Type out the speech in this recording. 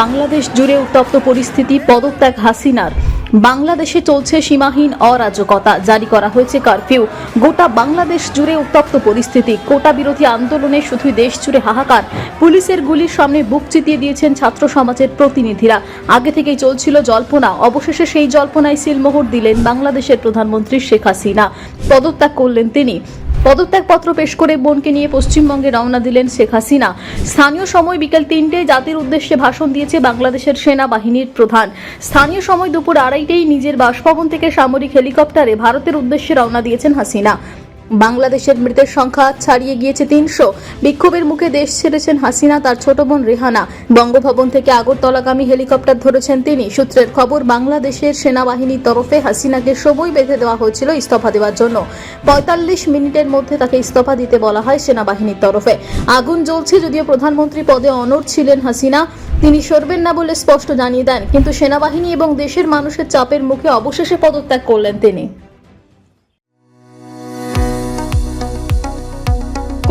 বাংলাদেশ জুড়ে উত্তপ্ত পরিস্থিতি, পদত্যাগ হাসিনার। বাংলাদেশে চলছে সীমাহীন অরাজকতা। জারি করা হয়েছে কারফিউ। গোটা বাংলাদেশ জুড়ে উত্তপ্ত পরিস্থিতি। কোটা বিরোধী আন্দোলনে শুধু দেশ জুড়ে হাহাকার। পুলিশের গুলির সামনে বুক চিতিয়ে দিয়েছেন ছাত্র সমাজের প্রতিনিধিরা। আগে থেকেই চলছিল জল্পনা। অবশেষে সেই জল্পনায় সিলমোহর দিলেন বাংলাদেশের প্রধানমন্ত্রী শেখ হাসিনা। পদত্যাগ করলেন তিনি। পদত্যাগপত্র পেশ করে বোনকে নিয়ে পশ্চিমবঙ্গে রওনা দিলেন শেখ হাসিনা। স্থানীয় সময় বিকেল তিনটে জাতির উদ্দেশ্যে ভাষণ দিয়েছে বাংলাদেশের সেনাবাহিনীর প্রধান। স্থানীয় সময় দুপুর আড়াইটেই নিজের বাসভবন থেকে সামরিক হেলিকপ্টারে ভারতের উদ্দেশ্যে রওনা দিয়েছেন হাসিনা। বাংলাদেশের মৃতের সংখ্যা ছাড়িয়ে গিয়েছে তিনশো। বিক্ষোভের মুখে দেশ ছেড়েছেন হাসিনা, তার ছোট বোন রেহানা। বঙ্গভবন থেকে আগরতলাগামী হেলিকপ্টার ধরেছেন তিনি। সূত্রের খবর, বাংলাদেশের সেনাবাহিনীর তরফে হাসিনাকে সবই বেঁধে দেওয়া হয়েছিল ইস্তফা দেওয়ার জন্য। পঁয়তাল্লিশ মিনিটের মধ্যে তাকে ইস্তফা দিতে বলা হয় সেনাবাহিনীর তরফে। আগুন জ্বলছে যদিও প্রধানমন্ত্রী পদে অনড় ছিলেন হাসিনা। তিনি সরবেন না বলে স্পষ্ট জানিয়ে দেন, কিন্তু সেনাবাহিনী এবং দেশের মানুষের চাপের মুখে অবশেষে পদত্যাগ করলেন তিনি।